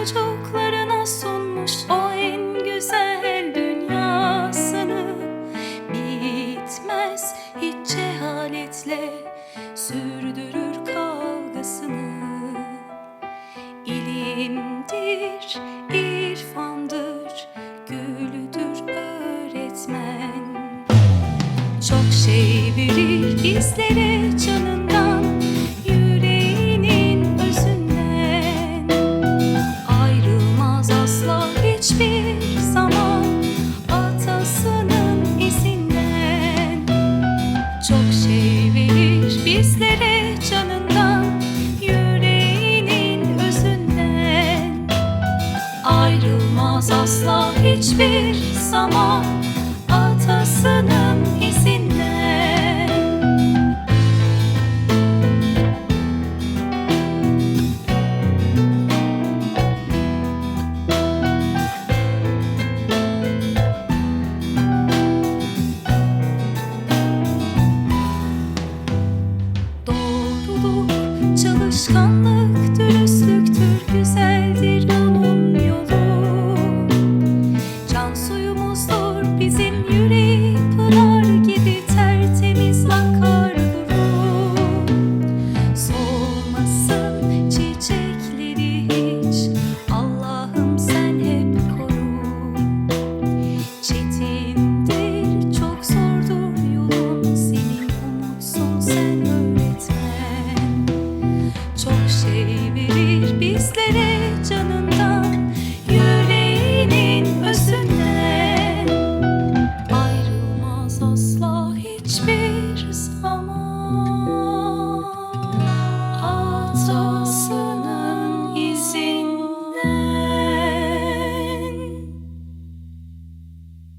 çocuklarına sunmuş o en güzel dünyasını. Bitmez hiç cehaletle sürdürür kavgasını. İlimdir, irfandır, gülüdür öğretmen. Çok şey verir bizlere canından Çok şey verir bizlere canından Yüreğinin özünden. Ayrılmaz asla hiçbir zaman Atasının çalışkanlık, dürüstlüktür, şey bizlere canından, yüreğinin özünden. Ayrılmaz asla hiçbir zaman.